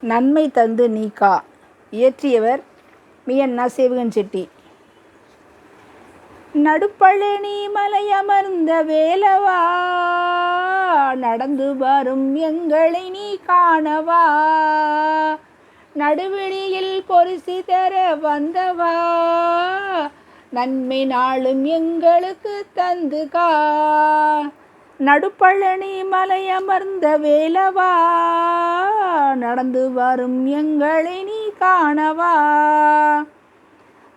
நன்மை தந்து நீக்கா. இயற்றியவர் மியன்னா சேவகன் செட்டி. நடுப்பழனி மலையமர்ந்த வேலவா? நடந்து வரும் எங்களை நீ காணவா? நடுவெளியில் பொரிசி தர வந்தவா? நன்மை நாளும் எங்களுக்கு தந்து கா. நடுப்பழனி மலையமர்ந்த வேலவா? நடந்து வரும் எங்களை நீ காணவா?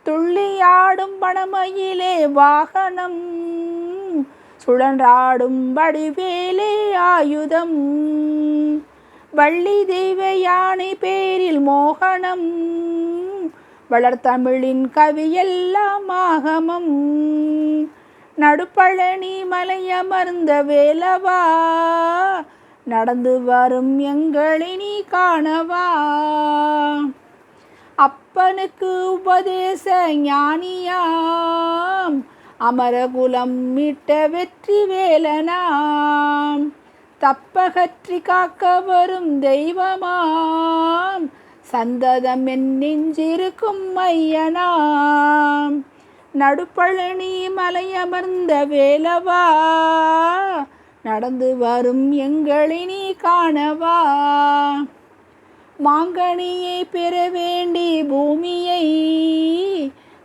துள்ளியாடும் பணமையிலே வாகனம் சுழன்றாடும் வடிவேலே ஆயுதம். வள்ளி தெய்வ யானை பேரில் மோகனம் வளர்த்தமிழின் கவியெல்லாம் ஆகமம். நடுப்பழனி மலையமர்ந்த வேலவா? நடந்து வரும் எங்களினி காணவா? அப்பனுக்கு உபதேச ஞானியாம். அமரகுலம் மீட்ட வெற்றி வேலனாம். தப்பகற்றி காக்க வரும் தெய்வமாம். சந்ததம் என் நெஞ்சிருக்கும் ஐயனாம். நடுப்பழனி மலையமர்ந்த வேலவா? நடந்து வரும் எங்களினி காணவா? மாங்கனியை பெற வேண்டி பூமியை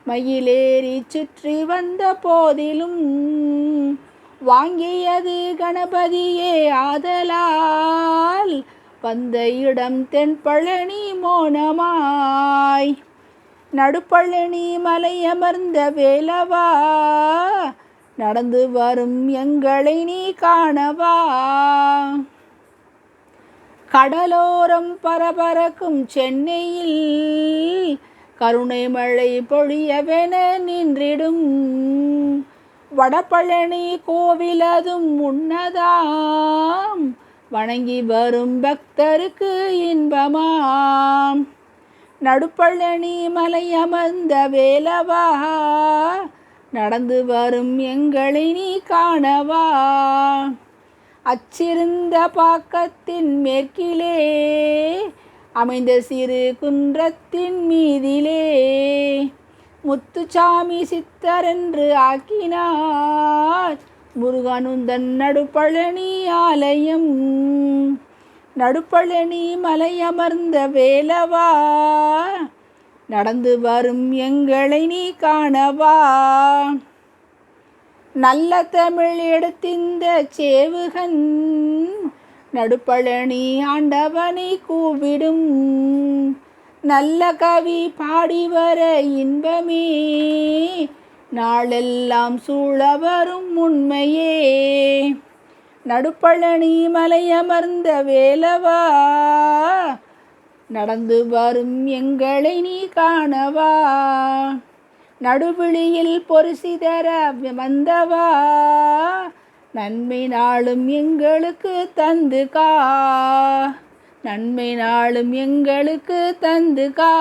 மயிலேறி சுற்றி வந்த போதிலும் வாங்கியது கணபதியே ஆதலால் வந்த இடம் தென்பழனி மோனமாய். நடுப்பழனி மலையமர்ந்த வேலவா? நடந்து வரும் எங்களை நீ காணவா? கடலோரம் பரபரக்கும் சென்னையில் கருணை மழை பொழியவென நின்றிடும். வடபழனி கோவிலதும் முன்னதாம் வணங்கி வரும் பக்தருக்கு இன்பமாம். நடுப்பழனி மலை அமர்ந்த வேலவா? நடந்து வரும் எங்களை நீ காணவா? அச்சிருந்த பாக்கத்தின் மேற்கிலே அமைந்த சிறு குன்றத்தின் மீதிலே முத்துச்சாமி சித்தர் என்று ஆக்கினார். முருகனுந்தன் நடுப்பழனி ஆலயம். நடுப்பழனி மலையமர்ந்த வேலவா? நடந்து வரும் எங்களை நீ காணவா? நல்ல தமிழ் எடுத்திந்த சேவுகன் நடுப்பழனி ஆண்டவனை கூவிடும். நல்ல கவி பாடி வர இன்பமே நாளெல்லாம் சூழ வரும் உண்மையே. நடுப்பழனி மலையமர்ந்த வேலவா? நடந்து வரும் எங்களை நீ காணவா? நடுவிழியில் பொரிசிதர வந்தவா நன்மை நாளும் எங்களுக்கு தந்து கா. நன்மை நாளும் எங்களுக்கு தந்து கா.